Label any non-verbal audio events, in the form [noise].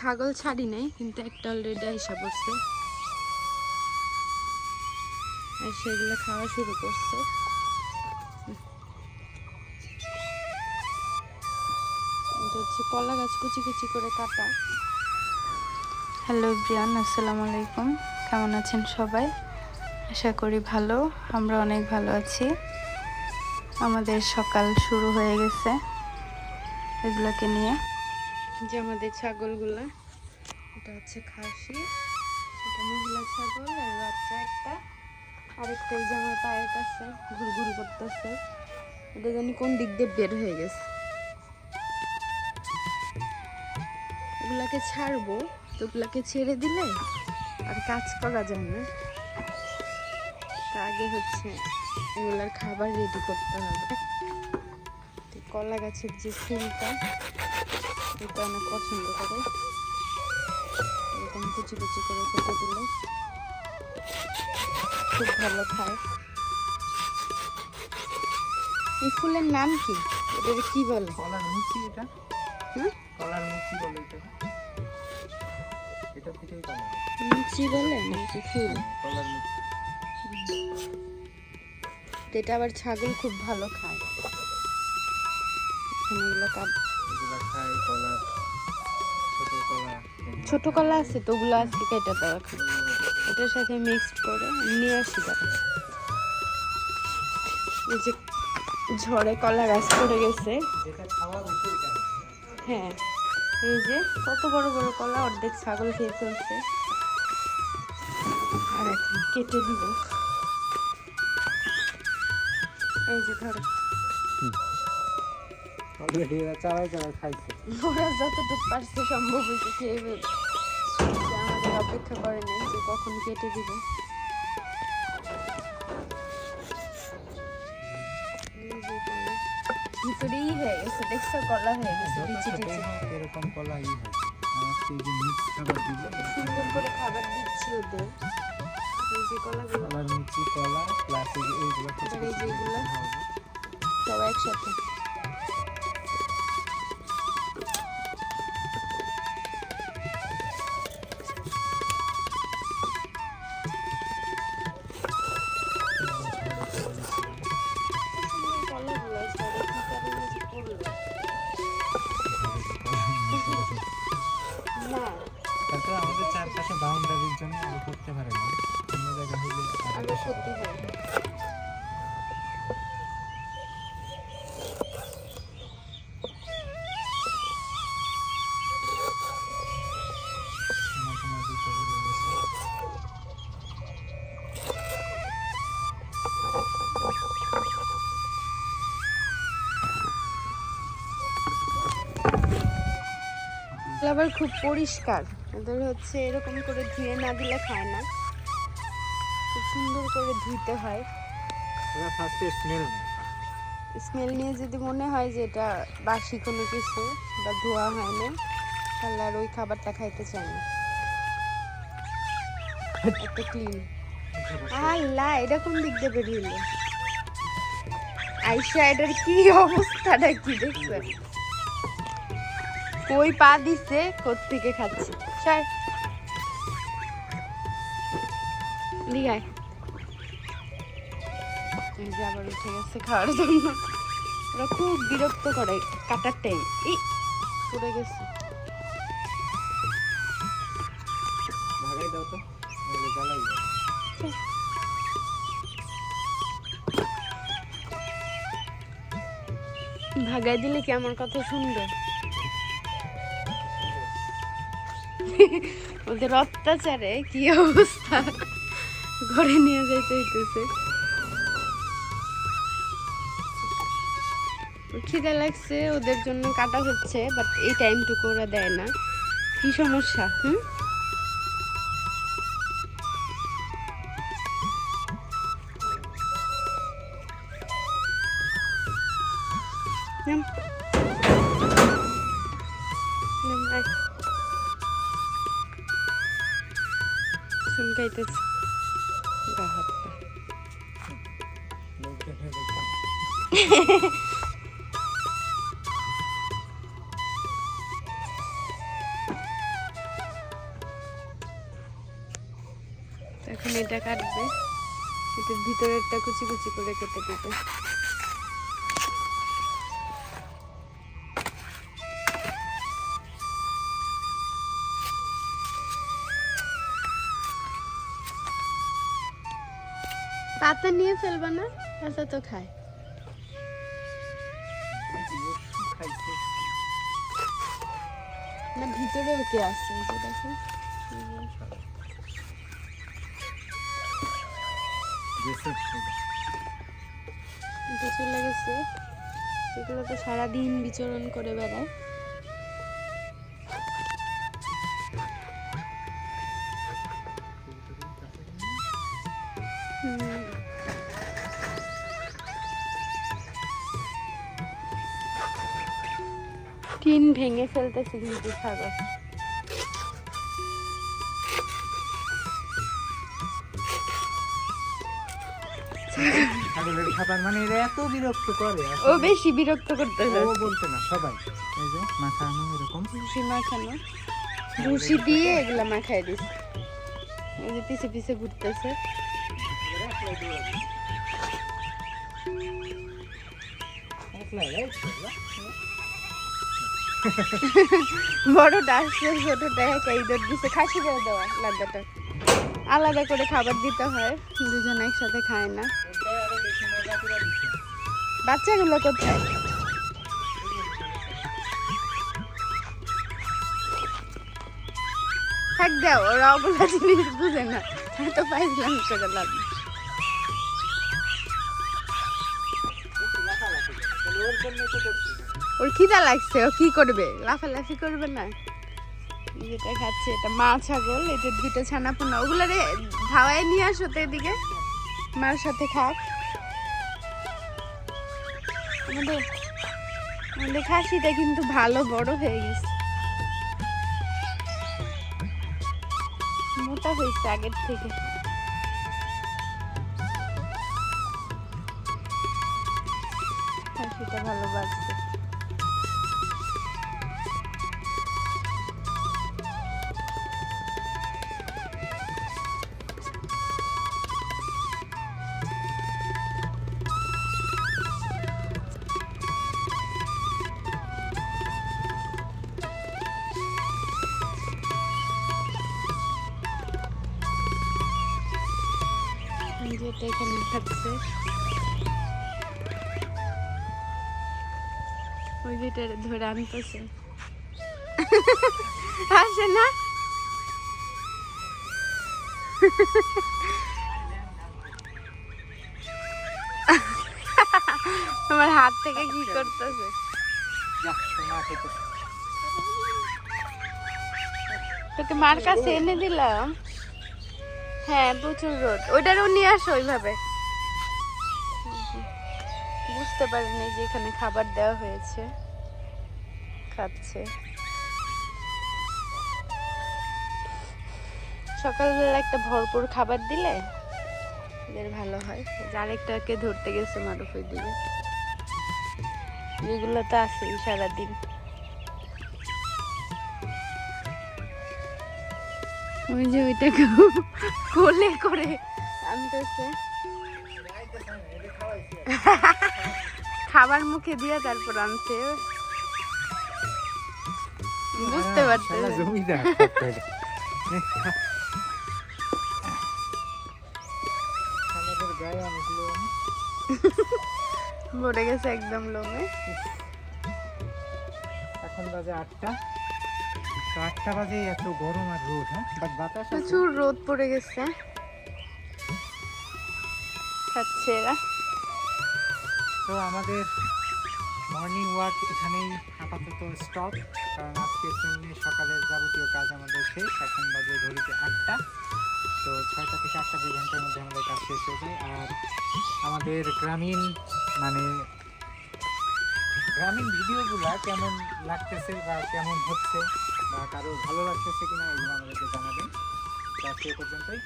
ছাগল ছাড়ি নাই, কিন্তু একটা অলরেডি হিসাব করছে আর সেগুলো খাওয়া শুরু করছে। কলা গাছ কুচি কুচি করে কাটা। হ্যালো ব্রিয়ান, আসসালামু আলাইকুম। কেমন আছেন সবাই? আশা করি ভালো, আমরা অনেক ভালো আছি। আমাদের সকাল শুরু হয়ে গেছে। এগুলোকে নিয়ে যে আমাদের ছাগলগুলা, এটা হচ্ছে খাসি এটা মহিলা ছাগল, আর বাচ্চা একটা। আরেকটা এই যে আমার পায়ের কাছে ঘুরঘুর করতেছে। এটা জানি কোন দিক দিয়ে বের হয়ে গেছে। এগুলাকে ছাড়বো, তো ওগুলাকে ছেড়ে দিলে আর কাজ করা না। তা আগে হচ্ছে এগুলার খাবার রেডি করতে হবে। কলা গাছের যে ফুলটা এটা অনেক পছন্দ করে। এরকম কুচি কুচি করে কেটে দিলে খুব ভালো খায়। এই ফুলের নাম কি? এটা কি বলে? কলার মুচি এটা। হুম? কলার মুচি বলে এটা এটা থেকেই কলা মুচি বলে? নাকি ফুল। কলার মুচি। এটা আবার ছাগল খুব ভালো খায়। এগুলো কাট- ছোট কলা আছে তো ওগুলো আজকে কেটে দেওয়া খায় এটার সাথে মিক্সড করে নিয়ে আসি এই যে ঝড়ে কলা গাছ। পড়ে গেছে হ্যাঁ এই যে কত বড় বড় কলা অর্ধেক ছাগল খেয়ে ফেলছে। আর এখন কেটে দিব। এই যে ধরো। অলরেডি এরা চালায় চালায় খাইছে। ওরা যতটুকু পারছে সম্ভব হয়েছে খেয়ে আমাদের অপেক্ষা করে নাই যে কখন কেটে দিব। কলা। ভিতরেই হয়ে গেছে দেখছ? কলা হয়ে গেছে টিচি। এরকম কলাই হয় আমার যে মিক্স খাবার দিব সুন্দর করে খাবার দিচ্ছি ওদের। এই যে কলাগুলো। কলার মুচি কলা প্লাস এই যে এইগুলো। সব একসাথে। তারপর আমাদের চারপাশে বাউন্ডারির জন্য আর করতে পারে না। অন্য জায়গা হলে আলো আবার খুব পরিষ্কার। ওদের হচ্ছে এরকম করে ধুয়ে না দিলে খায় না। খুব সুন্দর করে ধুইতে হয়। ফার্স্টে স্মেল স্মেল নিয়ে। যদি মনে হয় যে এটা বাসি কোনো কিছু বা ধোয়া হয় না তাহলে আর ওই খাবারটা খাইতে চায় না। এত ক্লিন আল্লাহ এটা কোন দিক দিয়ে বেরিয়ে আইসা এটার কি অবস্থাটা কি দেখছে কই পা দিছে কোত্থেকে খাচ্ছে? স্যার লিগায় এই যে আবার উঠে গেছে খাওয়ার জন্য। ওরা খুব বিরক্ত করে কাটার টাইম এই পড়ে গেছে। ভাগাই দিলে কি আমার কথা শুনবে? ওদের অত্যাচারে কি অবস্থা? ঘরে নিয়ে যাইতে হইতেছে। খিদে লাগছে, ওদের জন্য কাটা হচ্ছে বাট এই টাইমটুকু ওরা দেয় না। কি সমস্যা, হুম? নাম চুলকাইতেছে গা এখন এটা কাটবে। এটার ভিতরেরটা কুচি কুচি করে কেটে দিতে পাতা নিয়ে ফেলবা না, পাতা তো খায়। না, ভিতরে কে আসছে যে দেখো। চলে গেছে এগুলো তো সারাদিন বিচরণ করে বেড়ায়। হুম। টিন ভেঙে ফেলতেছে কিন্তু সাগর। ছাগলের খাবার মানে এরা এত বিরক্ত করে ও বেশি বিরক্ত করতেছে ও বলতে না সবাই। এই যে মাখানো এরকম। ভুসি মাখানো। ভুসি দিয়ে এগুলা মাখাই দিস এই যে পিছে পিছে ঘুরতেছে। বড় ডাসছে ছোটটা একা ইঁদুর দিছে, খাসি দিয়ে দেওয়া লাদাটা আলাদা করে খাবার দিতে হয়, দুজন একসাথে খায় না। বাচ্চাগুলো কোথায়? থাক দাও, ওরা ওগুলো জিনিস বুঝে না। এত পাইছিলাম সেটা লাভ নেই। ওর খিদা লাগছে, ও কি করবে? লাফালাফি করবে না? যেটা খাচ্ছে এটা মা ছাগল এটা দুটো ছানা পোনা ওগুলো রে, ধাওয়ায় নিয়ে আসো তো এদিকে। মার সাথে খাক। আমাদের আমাদের খাসিটা কিন্তু ভালো বড় হয়ে গেছে। মোটা হয়েছে আগের থেকে। খাসিটা ভালো বাড়ছে যেটা এখানে খাচ্ছে ওই যেটা ধরে আনতেছে। [laughs] আসে না। [laughs] আমার হাত থেকে কি করতেছে? তোকে মার কাছে এনে দিলাম। হ্যাঁ প্রচুর রোদ। ওইটারও নিয়ে আসো ওইভাবে। বুঝতে পারিনি যে এখানে খাবার দেওয়া হয়েছে। খাচ্ছে। সকালবেলা একটা ভরপুর খাবার দিলে এদের ভালো হয়। আরেকটাকে ধরতে গেছে মারুফ ওই দিকে এগুলো তো আছেই সারাদিন। ওই যে ওইটাকে কোলে করে আনতেছে খাবার মুখে দিয়ে তারপর আনছে। বুঝতে পারছে। অনেক লোম মরে গেছে একদম লোমে। এখন বাজে আটটা। তো আটটা বাজে এত গরম আর রোদ হ্যাঁ? বাট বাতাস প্রচুর রোদ পড়ে গেছে। খাচ্ছে এরা। তো আমাদের মর্নিং ওয়াক এখানেই আপাতত স্টপ কারণ আজকের জন্য সকালের যাবতীয় কাজ আমাদের শেষ এখন বাজে ঘড়িতে আটটা। তো ছয়টা থেকে আটটা দুই ঘণ্টার মধ্যে আমাদের কাজ শেষ হয়ে যায়। আর আমাদের গ্রামীণ মানে গ্রামীণ ভিডিওগুলা কেমন লাগতেছে বা কেমন হচ্ছে? বা কারও ভালো লাগতেছে কিনা এগুলো আমাদেরকে জানাবেন। তো এ পর্যন্তই।